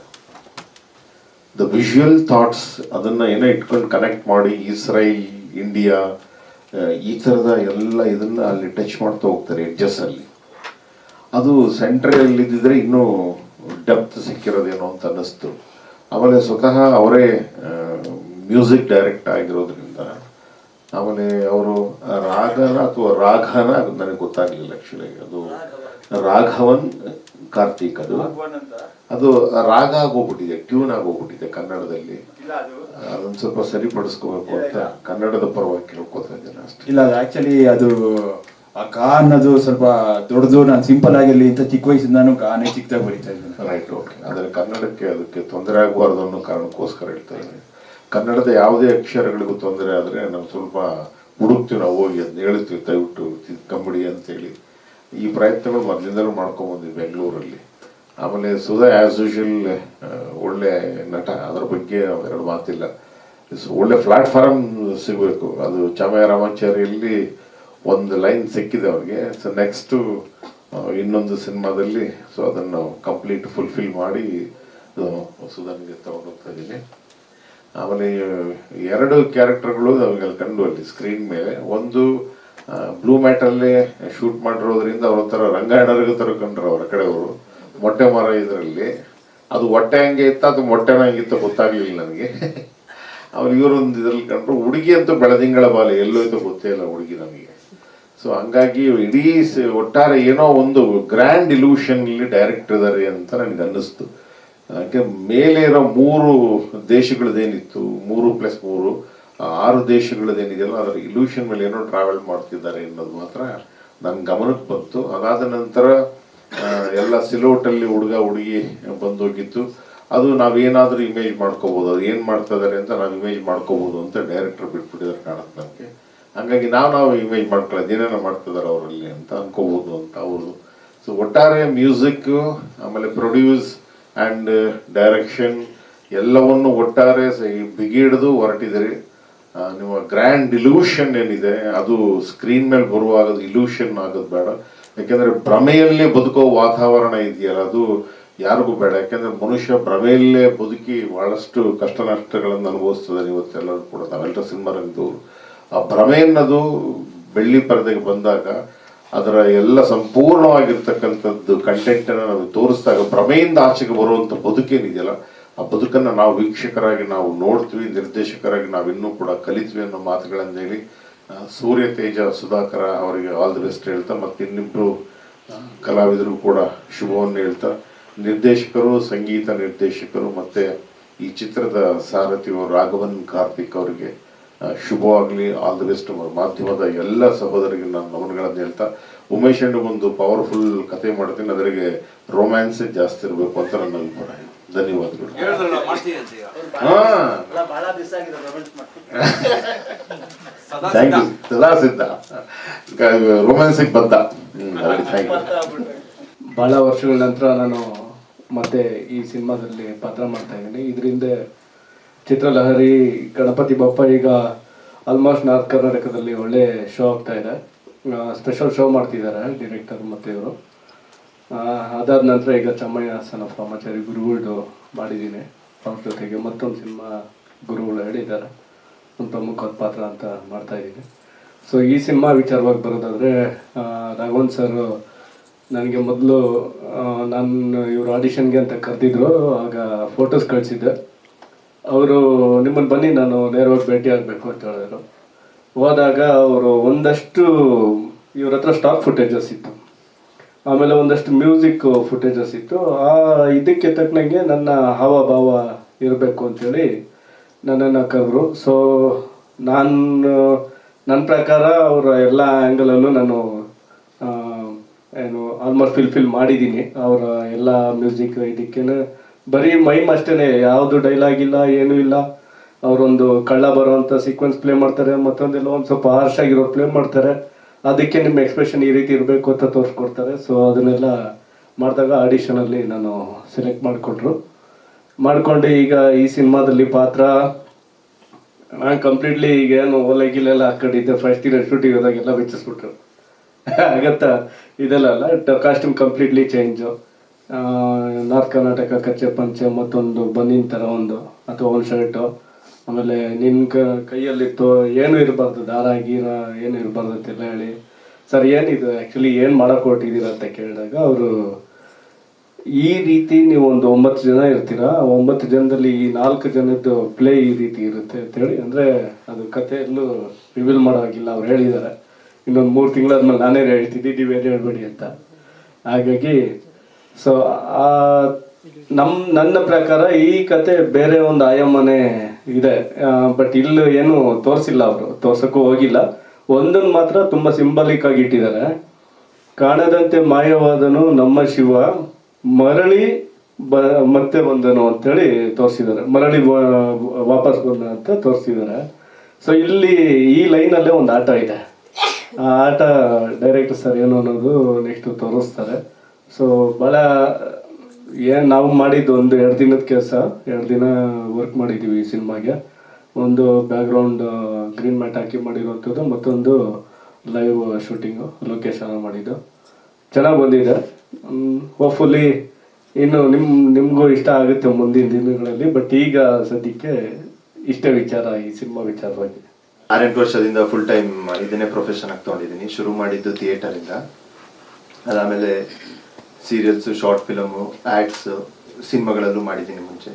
ದ ವಿಷುವಲ್ ಥಾಟ್ಸ್ ಅದನ್ನು ಏನೋ ಇಟ್ಕೊಂಡು ಕನೆಕ್ಟ್ ಮಾಡಿ ಇಸ್ರೈಲ್ ಇಂಡಿಯಾ ಈ ಥರದ ಎಲ್ಲ ಇದನ್ನ ಅಲ್ಲಿ ಟಚ್ ಮಾಡ್ತಾ ಹೋಗ್ತಾರೆ ಎಡ್ಜಸ್ ಅಲ್ಲಿ. ಅದು ಸೆಂಟ್ರಲ್ಲಿ ಇದ್ದಿದ್ರೆ ಇನ್ನೂ ಡೆಪ್ತ್ ಸಿಕ್ಕಿರೋದೇನೋ ಅಂತ ಅನ್ನಿಸ್ತು. ಆಮೇಲೆ ಸ್ವತಃ ಅವರೇ ಮ್ಯೂಸಿಕ್ ಡೈರೆಕ್ಟ್ ಆಗಿರೋದ್ರಿಂದ ಆಮೇಲೆ ಅವರು ರಾಗನ ಅಥವಾ ರಾಘನ ನನಗೆ ಗೊತ್ತಾಗ್ಲಿಲ್ಲ ಆಕ್ಚುಲಿ ಅದು ರಾಘವನ್ ಕಾರ್ತಿಕ್ ಅದು ಅದು ರಾಗ ಆಗೋಗ್ಬಿಟ್ಟಿದೆ ಟ್ಯೂನ್ ಆಗೋಗ್ಬಿಟ್ಟಿದೆ ಕನ್ನಡದಲ್ಲಿ. ಅದೊಂದು ಸ್ವಲ್ಪ ಸರಿಪಡಿಸ್ಕೋಬೇಕು ಅಂತ ಕನ್ನಡದ ಪರವಾಗಿ ಕೇಳ್ಕೊತಾ ಇದ್ದೇನೆ ಅಷ್ಟೇ. ಇಲ್ಲ ಅದು ಆಕ್ಚುಲಿ ಅದು ಆ ಕಾನ್ ಅನ್ನೋದು ಸ್ವಲ್ಪ ದೊಡ್ಡದು ನಾನು ಸಿಂಪಲ್ ಆಗಿರ್ಲಿ ಅಂತ ಚಿಕ್ಕ ವಯಸ್ಸಿಂದಾನು ಕಾನೇ ಚಿಕ್ಕದಾಗಿ ಬರೀತಾ ಇದ್ದೀನಿ. ರೈಟ್ ಓಕೆ ಆದರೆ ಕನ್ನಡಕ್ಕೆ ಅದಕ್ಕೆ ತೊಂದರೆ ಆಗಬಾರ್ದು ಅನ್ನೋ ಕಾರಣಕ್ಕೋಸ್ಕರ ಹೇಳ್ತಾ ಇದ್ದೀನಿ. ಕನ್ನಡದ ಯಾವುದೇ ಅಕ್ಷರಗಳಿಗೂ ತೊಂದರೆ ಆದರೆ ನಾವು ಸ್ವಲ್ಪ ಹುಡುಕ್ತೀವಿ ನಾವು ಹೋಗಿ ಅದನ್ನ ಹೇಳ್ತೀವಿ, ದಯವಿಟ್ಟು ಕಂಬಿಡಿ ಅಂತೇಳಿ ಈ ಪ್ರಯತ್ನಗಳು ಮೊದಲಿಂದಲೂ ಮಾಡ್ಕೊಂಬಂದ್ವಿ ಬೆಂಗಳೂರಲ್ಲಿ. ಆಮೇಲೆ ಸುಧಾ ಆ್ಯಸ್ ಯೂಶಲ್ ಒಳ್ಳೆ ನಟ, ಅದರ ಬಗ್ಗೆ ಎರಡು ಮಾತಿಲ್ಲ. ಒಳ್ಳೆ ಪ್ಲಾಟ್ಫಾರ್ಮ್ ಸಿಗಬೇಕು. ಅದು ಚಾಮಯ್ಯ ರಾಮಾಚಾರ್ಯಲ್ಲಿ ಒಂದು ಲೈನ್ ಸಿಕ್ಕಿದೆ ಅವ್ರಿಗೆ. ಸೊ ನೆಕ್ಸ್ಟು ಇನ್ನೊಂದು ಸಿನಿಮಾದಲ್ಲಿ ಸೊ ಅದನ್ನು ಕಂಪ್ಲೀಟ್ ಫುಲ್ಫಿಲ್ ಮಾಡಿ ಸುಧಾನಿಗೆ ತಗೊಂಡೋಗ್ತಾ ಇದ್ದೀನಿ. ಆಮೇಲೆ ಎರಡು ಕ್ಯಾರೆಕ್ಟರ್ಗಳು ನಮಗೆ ಕಂಡು ಅಲ್ಲಿ ಸ್ಕ್ರೀನ್ ಮೇಲೆ. ಒಂದು ಬ್ಲೂ ಮ್ಯಾಟಲ್ಲೇ ಶೂಟ್ ಮಾಡಿರೋದ್ರಿಂದ ಅವ್ರ ಒಂಥರ ರಂಗಾಯಣರಿಗೆ ಕಂಡ್ರು ಅವರ ಕಡೆಯವರು. ಮೊಟ್ಟೆ ಮರ ಇದರಲ್ಲಿ. ಅದು ಹೊಟ್ಟೆ ಹಂಗೆ ಇತ್ತು, ಅದು ಮೊಟ್ಟೆನ ಹಂಗಿತ್ತು ಗೊತ್ತಾಗ್ಲಿಲ್ಲ ನನಗೆ. ಅವ್ರು ಇವರೊಂದು ಇದ್ರಲ್ಲಿ ಕಂಡ್ರು, ಹುಡುಗಿ ಅಂತೂ ಬೆಳದಿಂಗಳ ಬಾಲೆ ಎಲ್ಲೋಯ್ತು ಗೊತ್ತೇ ಇಲ್ಲ ಹುಡುಗಿ ನಮಗೆ. ಸೊ ಹಂಗಾಗಿ ಇಡೀ ಒಟ್ಟಾರೆ ಏನೋ ಒಂದು ಗ್ರ್ಯಾಂಡ್ ಇಲ್ಯೂಷನ್ ಇಲ್ಲಿ ಡೈರೆಕ್ಟ್ ಇದ್ದಾರೆ ಅಂತ ನನಗೆ ಅನ್ನಿಸ್ತು. ಯಾಕೆ ಮೇಲೆ ಇರೋ ಮೂರು ದೇಶಗಳದ್ದೇನಿತ್ತು, ಮೂರು ಪ್ಲಸ್ ಮೂರು ಆರು ದೇಶಗಳದ್ದೇನಿದೆಯಲ್ಲ ಅದರ ಇಲ್ಯೂಷನ್ ಮೇಲೆ ಏನೋ ಟ್ರಾವೆಲ್ ಮಾಡ್ತಿದ್ದಾರೆ ಅನ್ನೋದು ಮಾತ್ರ ನನ್ನ ಗಮನಕ್ಕೆ ಬಂತು. ಅದಾದ ನಂತರ ಎಲ್ಲ ಸಿಲೋಟಲ್ಲಿ ಹುಡುಗ ಹುಡುಗಿ ಬಂದೋಗಿತ್ತು. ಅದು ನಾವೇನಾದರೂ ಇಮೇಜ್ ಮಾಡ್ಕೋಬೋದು. ಅದು ಏನು ಮಾಡ್ತಾ ಇದಾರೆ ಅಂತ ನಾವು ಇಮೇಜ್ ಮಾಡ್ಕೋಬೋದು ಅಂತ ಡೈರೆಕ್ಟರ್ ಬಿಟ್ಬಿಟ್ಟಿದ್ದಾರೆ ಕಾಣುತ್ತೆ ನನಗೆ. ಹಾಗಾಗಿ ನಾವು ನಾವು ಇಮೇಜ್ ಮಾಡ್ಕೊಳ್ಳೋದು. ಏನೇನೋ ಮಾಡ್ತಿದ್ದಾರೆ ಅವರಲ್ಲಿ ಅಂತ ಅನ್ಕೋಬೋದು ಅಂತ ಅವರು. ಸೊ ಒಟ್ಟಾರೆ ಮ್ಯೂಸಿಕ್ಕು ಆಮೇಲೆ ಪ್ರೊಡ್ಯೂಸ್ ಆ್ಯಂಡ್ ಡೈರೆಕ್ಷನ್ ಎಲ್ಲವನ್ನು ಒಟ್ಟಾರೆ ಬಿಗಿಡಿದು ಹೊರಟಿದ್ದೀರಿ ನಿಮ್ಮ ಗ್ರ್ಯಾಂಡ್ ಇಲ್ಯೂಷನ್ ಏನಿದೆ, ಅದು ಸ್ಕ್ರೀನ್ ಮೇಲೆ ಬರುವಾಗ ಇಲ್ಯೂಷನ್ ಆಗೋದು ಬೇಡ. ಯಾಕೆಂದ್ರೆ ಭ್ರಮೆಯಲ್ಲೇ ಬದುಕೋ ವಾತಾವರಣ ಇದೆಯಲ್ಲ, ಅದು ಯಾರಿಗೂ ಬೇಡ. ಯಾಕೆಂದ್ರೆ ಮನುಷ್ಯ ಭ್ರಮೆಯಲ್ಲೇ ಬದುಕಿ ಬಹಳಷ್ಟು ಕಷ್ಟ ನಷ್ಟಗಳನ್ನು ಅನುಭವಿಸ್ತದೆ ಇವತ್ತೆಲ್ಲರೂ ಕೂಡ, ನಾವೆಲ್ಲ ಸಿನಿಮಾ ರಂಗದವರು. ಆ ಭ್ರಮೆ ಅನ್ನೋದು ಬೆಳ್ಳಿ ಪರದೆಗೆ ಬಂದಾಗ ಅದರ ಎಲ್ಲ ಸಂಪೂರ್ಣವಾಗಿರ್ತಕ್ಕಂಥದ್ದು ಕಂಟೆಂಟ್ ಅನ್ನ ನಾವು ತೋರಿಸಿದಾಗ ಭ್ರಮೆಯಿಂದ ಆಚೆಗೆ ಬರುವಂತ ಬದುಕೇನಿದೆಯಲ್ಲ ಆ ಬದುಕನ್ನ ನಾವು ವೀಕ್ಷಕರಾಗಿ ನಾವು ನೋಡ್ತೀವಿ, ನಿರ್ದೇಶಕರಾಗಿ ನಾವು ಇನ್ನೂ ಕೂಡ ಕಲಿತೀವಿ ಅನ್ನೋ ಮಾತುಗಳನ್ನು ಹೇಳಿ ಸೂರ್ಯ ತೇಜ ಸುಧಾಕರ ಅವರಿಗೆ ಆಲ್ ದಿ ಬೆಸ್ಟ್ ಹೇಳ್ತಾ, ಮತ್ತೆ ಇನ್ನಿಬ್ರು ಕಲಾವಿದರು ಕೂಡ ಶುಭವನ್ನು ಹೇಳ್ತಾ, ನಿರ್ದೇಶಕರು, ಸಂಗೀತ ನಿರ್ದೇಶಕರು, ಮತ್ತೆ ಈ ಚಿತ್ರದ ಸಾರಥಿಯು ರಾಘವನ್ ಕಾರ್ತಿಕ್ ಅವರಿಗೆ ಶುಭವಾಗಲಿ ಆಲ್ ದಿ ಬೆಸ್ಟ್ ಮಾಧ್ಯಮದ ಎಲ್ಲ ಸಹೋದರಿಗೆ ನಾನು ನಮನಗಳನ್ನು ಹೇಳ್ತಾ ಉಮೇಶ್ ಅಂಡ್ ಒಂದು ಪವರ್ಫುಲ್ ಕತೆ ಮಾಡ್ತೀನಿ ಅದರಿಗೆ ರೊಮ್ಯಾನ್ಸ್ ಜಾಸ್ತಿ ಇರಬೇಕು ಅಂತ ನನ್ನ ಅಭಿಪ್ರಾಯ. ಧನ್ಯವಾದಗಳು. ಬಹಳ ಥ್ಯಾಂಕ್ ಯು. ಸದಾ ಸಿದ್ಧ. ರೊಮ್ಯಾನ್ಸಿಗೆ ಬಂದ ಹ್ಮ್ ಥ್ಯಾಂಕ್ ಯು ಭಾಳ ವರ್ಷಗಳ ನಂತರ ನಾನು ಮತ್ತೆ ಈ ಸಿನಿಮಾದಲ್ಲಿ ಪಾತ್ರ ಮಾಡ್ತಾ ಇದ್ದೀನಿ. ಇದರಿಂದ ಚಿತ್ರಲಹರಿ, ಗಣಪತಿ ಬಪ್ಪ ಈಗ ಆಲ್ಮೋಸ್ಟ್ ನಾರ್ತ್ ಕರ್ನಾಟಕದಲ್ಲಿ ಒಳ್ಳೆ ಶೋ ಆಗ್ತಾ ಇದೆ. ಸ್ಪೆಷಲ್ ಶೋ ಮಾಡ್ತಿದ್ದಾರೆ ಡಿರೆಕ್ಟರ್ ಮತ್ತು ಇವರು. ಅದಾದ ನಂತರ ಈಗ ಚಮ್ಮಯ್ಯ ಹಾಸನ ಆಫ್ ಗುರುಗಳ್ದು ಗುರುಗಳು ಮಾಡಿದ್ದೀನಿ. ಅವ್ರ ಜೊತೆಗೆ ಮತ್ತೊಂದು ಸಿನಿಮಾ ಗುರುಗಳು ಹೇಳಿದ್ದಾರೆ. ಒಂದು ಪ್ರಮುಖ ಪಾತ್ರ ಅಂತ ಮಾಡ್ತಾ ಇದ್ದೀನಿ. ಸೊ ಈ ಸಿನಿಮಾ ವಿಚಾರವಾಗಿ ಬರೋದಾದರೆ ರಾಘವನ್ ಸರ್ ನನಗೆ ಮೊದಲು ನಾನು ಇವರು ಆಡಿಷನ್ಗೆ ಅಂತ ಕರೆದಿದ್ರು, ಆಗ ಫೋಟೋಸ್ ಕಳಿಸಿದ್ದೆ. ಅವರು ನಿಮ್ಮನ್ನು ಬನ್ನಿ, ನಾನು ನೇರವಾಗಿ ಭೇಟಿ ಆಗಬೇಕು ಅಂತ ಹೇಳಿದ್ರು. ಹೋದಾಗ ಅವರು ಒಂದಷ್ಟು, ಇವ್ರ ಹತ್ರ ಸ್ಟಾಕ್ ಫುಟೇಜಸ್ ಇತ್ತು. ಆಮೇಲೆ ಒಂದಷ್ಟು ಮ್ಯೂಸಿಕ್ ಫುಟೇಜಸ್ ಇತ್ತು. ಆ ಇದಕ್ಕೆ ತಕ್ಕನಂಗೆ ನನ್ನ ಹಾವಭಾವ ಇರಬೇಕು ಅಂಥೇಳಿ ನನ್ನನ್ನು ಕರೆದ್ರು. ಸೊ ನಾನು, ನನ್ನ ಪ್ರಕಾರ ಅವರ ಎಲ್ಲ ಆ್ಯಂಗಲಲ್ಲೂ ನಾನು ಏನು ಆಲ್ಮೋಸ್ಟ್ ಫಿಲ್ಫಿಲ್ ಫಿಲ್ ಮಾಡಿದ್ದೀನಿ. ಅವರ ಎಲ್ಲ ಮ್ಯೂಸಿಕ್ ಇದಕ್ಕೇನೆ ಬರೀ ಮೈಮ್ ಅಷ್ಟೇನೆ, ಯಾವುದು ಡೈಲಾಗ್ ಇಲ್ಲ, ಏನೂ ಇಲ್ಲ. ಅವರೊಂದು ಕಳ್ಳ ಬರೋವಂಥ ಸೀಕ್ವೆನ್ಸ್ ಪ್ಲೇ ಮಾಡ್ತಾರೆ, ಮತ್ತೊಂದೆಲ್ಲ ಒಂದು ಸ್ವಲ್ಪ ಹಾರ್ಶ್ ಆಗಿರೋ ಪ್ಲೇ ಮಾಡ್ತಾರೆ. ಅದಕ್ಕೆ ನಿಮ್ಮ ಎಕ್ಸ್ಪ್ರೆಷನ್ ಈ ರೀತಿ ಇರಬೇಕು ಅಂತ ತೋರಿಸ್ಕೊಡ್ತಾರೆ. ಸೊ ಅದನ್ನೆಲ್ಲ ಮಾಡಿದಾಗ ಆಡಿಷನಲ್ಲಿ ನಾನು ಸೆಲೆಕ್ಟ್ ಮಾಡಿಕೊಟ್ರು ಮಾಡಿಕೊಂಡು ಈಗ ಈ ಸಿನಿಮಾದಲ್ಲಿ ಪಾತ್ರ. ನಾನು ಕಂಪ್ಲೀಟ್ಲಿ ಈಗ ಏನು ಓಲೆ ಗಿಲೆಲ್ಲ ಹಾಕೊಂಡಿದ್ದೆ ಫಸ್ಟ್ ಇಯರ್ ಶೂಟಿಂಗ್ ಹೋದಾಗೆಲ್ಲ ಬಿಚ್ಚಿಸ್ಬಿಟ್ರು. *laughs* ಆಗತ್ತಾ? ಇದೆಲ್ಲ ಅಲ್ಲ costume completely change north Karnataka ಕಚ್ಚೆ ಪಂಚೆ ಮತ್ತೊಂದು ಬನ್ನಿನ ಥರ ಒಂದು. ಅಥವಾ ಒಂದು ಶರ್ಟು. ಆಮೇಲೆ ನಿನ್ನ ಕೈಯಲ್ಲಿತ್ತು ಏನೂ ಇರಬಾರ್ದು. ದಾರ, ಗೀರ ಏನು ಇರಬಾರ್ದು ಅಂತೆಲ್ಲ ಹೇಳಿ. ಸರ್, ಏನಿದು? ಆ್ಯಕ್ಚುಲಿ ಏನು ಮಾಡೋಕೆ ಹೊರಟಿದ್ದೀರ ಅಂತ ಕೇಳಿದಾಗ ಅವರು, ಈ ರೀತಿ ನೀವು ಒಂದು ಒಂಬತ್ತು ಜನ ಇರ್ತೀರಾ? ಒಂಬತ್ತು ಜನದಲ್ಲಿ ಈ ನಾಲ್ಕು ಜನದ್ದು ಪ್ಲೇ ಈ ರೀತಿ ಇರುತ್ತೆ ಅಂತೇಳಿ ಅಂದರೆ ಅದು ಕತೆ ಎಲ್ಲೂ ರಿವೀಲ್ ಮಾಡೋ ಹಾಗಿಲ್ಲ. ಅವ್ರು ಹೇಳಿದ್ದಾರೆ. ಇನ್ನೊಂದು ಮೂರು ತಿಂಗಳಾದ್ಮೇಲೆ ನಾನೇ ಹೇಳ್ತಿದ್ದೆ. ನೀವೇನು ಹೇಳ್ಬೇಡಿ ಅಂತ. ಹಾಗಾಗಿ ಸೊ ಆ, ನಮ್, ನನ್ನ ಪ್ರಕಾರ ಈ ಕತೆ ಬೇರೆ ಒಂದು ಆಯಾಮನೆ ಇದೆ. ಬಟ್ ಇಲ್ಲಿ ಏನು ತೋರಿಸಿಲ್ಲ ಅವರು. ತೋರ್ಸಕ್ಕೂ ಹೋಗಿಲ್ಲ. ಒಂದನ್ನು ಮಾತ್ರ ತುಂಬಾ ಸಿಂಬಲಿಕ್ ಆಗಿ ಇಟ್ಟಿದ್ದಾರೆ. ಕಾಣದಂತೆ ಮಾಯವಾದನು ನಮ್ಮ ಶಿವ, ಮರಳಿ ಬ, ಮತ್ತೆ ಬಂದನು ಅಂತೇಳಿ ತೋರಿಸಿದ್ದಾರೆ. ಮರಳಿ ವಾಪಸ್ ಬಂದ ಅಂತ ತೋರಿಸಿದ್ದಾರೆ. ಸೊ ಇಲ್ಲಿ ಈ ಲೈನಲ್ಲೇ ಒಂದು ಆಟ ಇದೆ. ಆ ಆಟ ಡೈರೆಕ್ಟರ್ ಸರ್ ಏನು ಅನ್ನೋದು ನೆಕ್ಸ್ಟ್ ತೋರಿಸ್ತಾರೆ. ಸೊ ಭಾಳ ಏನು ನಾವು ಮಾಡಿದ್ದು ಒಂದು ಎರಡು ದಿನದ ಕೆಲಸ, ಎರಡು ದಿನ ವರ್ಕ್ ಮಾಡಿದ್ದೀವಿ ಈ ಸಿನಿಮಾಗೆ. ಒಂದು ಬ್ಯಾಕ್ಗ್ರೌಂಡ್ ಗ್ರೀನ್ ಮ್ಯಾಟ್ ಹಾಕಿ ಮಾಡಿರುವಂಥದ್ದು ಮತ್ತೊಂದು ಲೈವ್ ಶೂಟಿಂಗು ಲೊಕೇಶನ್ ಮಾಡಿದ್ದು. ಚೆನ್ನಾಗಿ ಬಂದಿದೆ. ಹೋಪ್ಫುಲಿ ಇನ್ನು ನಿಮ್ಮ ನಿಮಗೂ ಇಷ್ಟ ಆಗುತ್ತೆ ಮುಂದಿನ ದಿನಗಳಲ್ಲಿ ಬಟ್ ಈಗ ಸದ್ಯಕ್ಕೆ ಇಷ್ಟೇ ವಿಚಾರ ಈ ಸಿನಿಮಾ ವಿಚಾರವಾಗಿ. ಆರೆಂಟು ವರ್ಷದಿಂದ ಫುಲ್ ಟೈಮ್ ಇದನ್ನೇ ಪ್ರೊಫೆಷನ್ ಆಗಿ ತೊಗೊಂಡಿದ್ದೀನಿ. ಶುರು ಮಾಡಿದ್ದು ಥಿಯೇಟರಿಂದ ಅದಾದಮೇಲೆ ಸೀರಿಯಲ್ಸು, ಶಾರ್ಟ್ ಫಿಲಮು, ಆ್ಯಡ್ಸ್, ಸಿನಿಮಾಗಳಲ್ಲೂ ಮಾಡಿದ್ದೀನಿ ಮುಂಚೆ.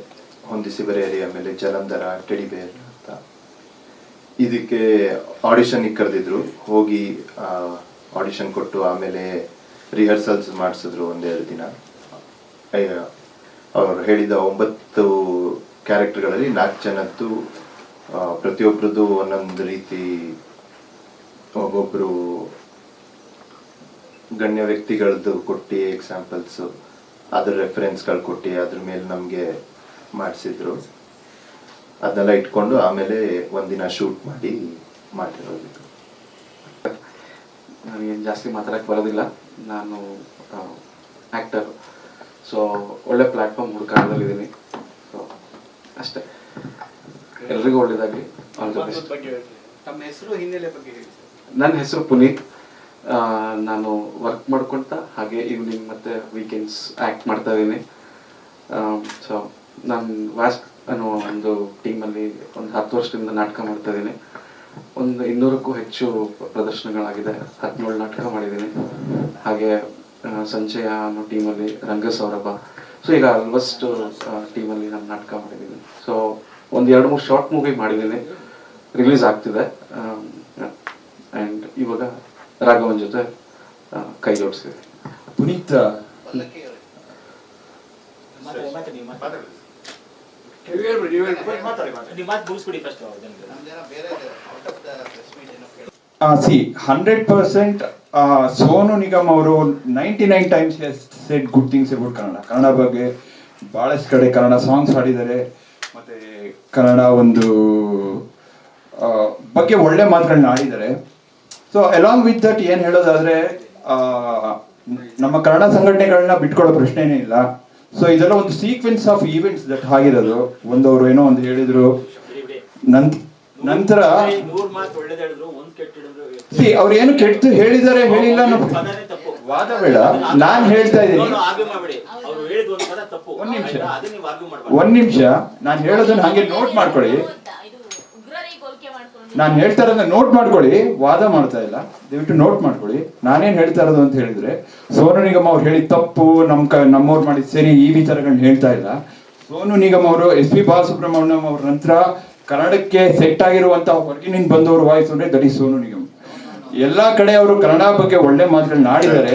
ಹೊಂದಿಸಿ ಬರೆಯಲಿ, ಆಮೇಲೆ ಜಲಂಧರ ಟೆಡಿಬೇರ್ ಅಂತ. ಇದಕ್ಕೆ ಆಡಿಷನ್ ಕರೆದಿದ್ರು. ಹೋಗಿ ಆಡಿಷನ್ ಕೊಟ್ಟು ಆಮೇಲೆ ರಿಹರ್ಸಲ್ಸ್ ಮಾಡಿಸಿದ್ರು ಒಂದೆರಡು ದಿನ. ಅವರು ಹೇಳಿದ ಒಂಬತ್ತು ಕ್ಯಾರೆಕ್ಟರ್ಗಳಲ್ಲಿ ನಾಲ್ಕು ಜನದ್ದು ಪ್ರತಿಯೊಬ್ಬರದ್ದು ಒಂದೊಂದು ರೀತಿ, ಒಬ್ಬೊಬ್ರು ಗಣ್ಯ ವ್ಯಕ್ತಿಗಳದ್ದು ಕೊಟ್ಟು ಎಕ್ಸಾಂಪಲ್ಸು ಅದ್ರ ರೆಫರೆನ್ಸ್ಗಳು ಕೊಟ್ಟು ಅದ್ರ ಮೇಲೆ ನಮಗೆ ಮಾಡಿಸಿದ್ರು. ಅದನ್ನೆಲ್ಲ ಇಟ್ಕೊಂಡು ಆಮೇಲೆ ಒಂದಿನ ಶೂಟ್ ಮಾಡಿ ಮಾಡಿರೋದು ನನಗೇನು ಜಾಸ್ತಿ ಮಾತಾಡಕ್ಕೆ ಬರೋದಿಲ್ಲ. ನಾನು ಆ್ಯಕ್ಟರ್ ಸೊ ಒಳ್ಳೆ ಪ್ಲ್ಯಾಟ್ಫಾರ್ಮ್ ಹುಡುಕಾಟದಲ್ಲಿದ್ದೀನಿ ಸೊ ಅಷ್ಟೇ. ಎಲ್ರಿಗೂ ಒಳ್ಳೇದಾಗಲಿ. ಆಲ್ ದ ಬೆಸ್ಟ್ ತಮ್ಮ ಹೆಸರು ಹಿನ್ನೆಲೆ ಬಗ್ಗೆ ಹೇಳಿ. ನನ್ನ ಹೆಸರು ಪುನೀತ್. ನಾನು ವರ್ಕ್ ಮಾಡ್ಕೊಳ್ತಾ, ಹಾಗೆ ಈವ್ನಿಂಗ್ ಮತ್ತೆ ವೀಕೆಂಡ್ಸ್ ಆ್ಯಕ್ಟ್ ಮಾಡ್ತಾ ಇದ್ದೀನಿ. ಸೊ ನಾನು ವಾಸ್ಕ್ ಅನ್ನೋ ಒಂದು ಟೀಮಲ್ಲಿ ಒಂದು ಹತ್ತು ವರ್ಷದಿಂದ ನಾಟಕ ಮಾಡ್ತಾ ಇದ್ದೀನಿ. ಒಂದು ಇನ್ನೂರಕ್ಕೂ ಹೆಚ್ಚು ಪ್ರದರ್ಶನಗಳಾಗಿದೆ. ಹದಿನೇಳು ನಾಟಕ ಮಾಡಿದ್ದೀನಿ. ಹಾಗೆ ಸಂಜೆಯ ಅನ್ನೋ ಟೀಮಲ್ಲಿ ರಂಗ ಸೌರಭ ಸೊ ಈಗ ಆಲ್ಮೋಸ್ಟ್ ಟೀಮಲ್ಲಿ ನಾನು ನಾಟಕ ಮಾಡಿದ್ದೀನಿ. ಸೊ ಒಂದು ಎರಡು ಮೂರು ಶಾರ್ಟ್ ಮೂವಿ ಮಾಡಿದ್ದೀನಿ. ರಿಲೀಸ್ ಆಗ್ತಿದೆ. ರಾಘವನ್ ಜೊತೆ ಆ, ಕೈ ಜೋಡಿಸಿದೆ Puneeth. See hundred percent Sonu Nigam ಅವರು ninety nine times said good things about Kannada. Kannada ಬಗ್ಗೆ ಭಾಳಷ್ಟು ಕಡೆ ಕನ್ನಡ ಸಾಂಗ್ಸ್ ಹಾಡಿದ್ದಾರೆ. ಮತ್ತೆ ಕನ್ನಡ ಒಂದು ಬಗ್ಗೆ ಒಳ್ಳೆ ಮಾತುಗಳನ್ನ ಆಡಿದ್ದಾರೆ ಸೊ ಅಲಾಂಗ್ ವಿತ್ ದಟ್ ಏನು ಹೇಳೋದಾದ್ರೆ ನಮ್ಮ ಕನ್ನಡ ಸಂಘಟನೆಗಳನ್ನ ಬಿಟ್ಕೊಳ್ಳೋ ಪ್ರಶ್ನೆನೇ ಇಲ್ಲ. ಸೊ ಇದೆಲ್ಲ ಒಂದು ಸೀಕ್ವೆನ್ಸ್ ಆಫ್ ಈವೆಂಟ್ಸ್ ದಟ್ ಆಗಿರೋದು. ಒಂದವರು ಏನೋ ಒಂದು ಹೇಳಿದ್ರು. ನಂತರ ಸಿ ಅವ್ರು ಏನು ಕೆಟ್ಟು ಹೇಳಿದಾರೆ ಹೇಳಿಲ್ಲ ವಾದ ಬೇಡ. ನಾನ್ ಹೇಳ್ತಾ ಇದ್ದೀನಿ. ಒಂದ್ ನಿಮಿಷ. ಒಂದ್ ನಿಮಿಷ. ನಾನು ಹೇಳೋದನ್ನ ಹಾಗೆ ನೋಟ್ ಮಾಡ್ಕೊಳ್ಳಿ ಇದು ಉಗ್ರರಿಗೆ ಹೋಲಿಕೆ ಮಾಡ್ಕೊಂಡು ನಾನು ಹೇಳ್ತಾ ಇರೋದನ್ನ ನೋಟ್ ಮಾಡ್ಕೊಳ್ಳಿ. ವಾದ ಮಾಡ್ತಾ ಇಲ್ಲ. ದಯವಿಟ್ಟು ನೋಟ್ ಮಾಡ್ಕೊಳ್ಳಿ. ನಾನೇನ್ ಹೇಳ್ತಾ ಇರೋದು ಅಂತ ಹೇಳಿದ್ರೆ ಸೋನು ನಿಗಮ್ ಅವ್ರು ಹೇಳಿದ ತಪ್ಪು ನಮ್ ಕ ನಮ್ಮವ್ರು ಮಾಡಿದ ಸರಿ ಈ ವಿಚಾರಗಳನ್ನ ಹೇಳ್ತಾ ಇಲ್ಲ. ಸೋನು ನಿಗಮ್ ಅವರು ಎಸ್ ಪಿ ಬಾಲಸುಬ್ರಹ್ಮಣ್ಯಂ ಅವ್ರ ನಂತರ ಕನ್ನಡಕ್ಕೆ ಸೆಟ್ ಆಗಿರುವಂತಹ ಹೊರಗಿನಿಂದ ಬಂದವರು ವಾಯ್ಸ್ ಅಂದ್ರೆ ದಡಿ ಸೋನು ನಿಗಮ್. ಎಲ್ಲಾ ಕಡೆ ಅವರು ಕನ್ನಡ ಬಗ್ಗೆ ಒಳ್ಳೆ ಮಾತುಗಳನ್ನ ಆಡಿದ್ದಾರೆ?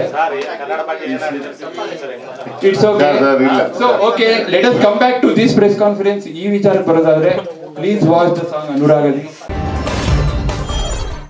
It's okay let us come back to this press conference ಈ ವಿಚಾರ ಬರೋದಾದ್ರೆ ಪ್ಲೀಸ್ ವಾಚ್ ದ ಸಾಂಗ್ ಅನುರಾಗದಿ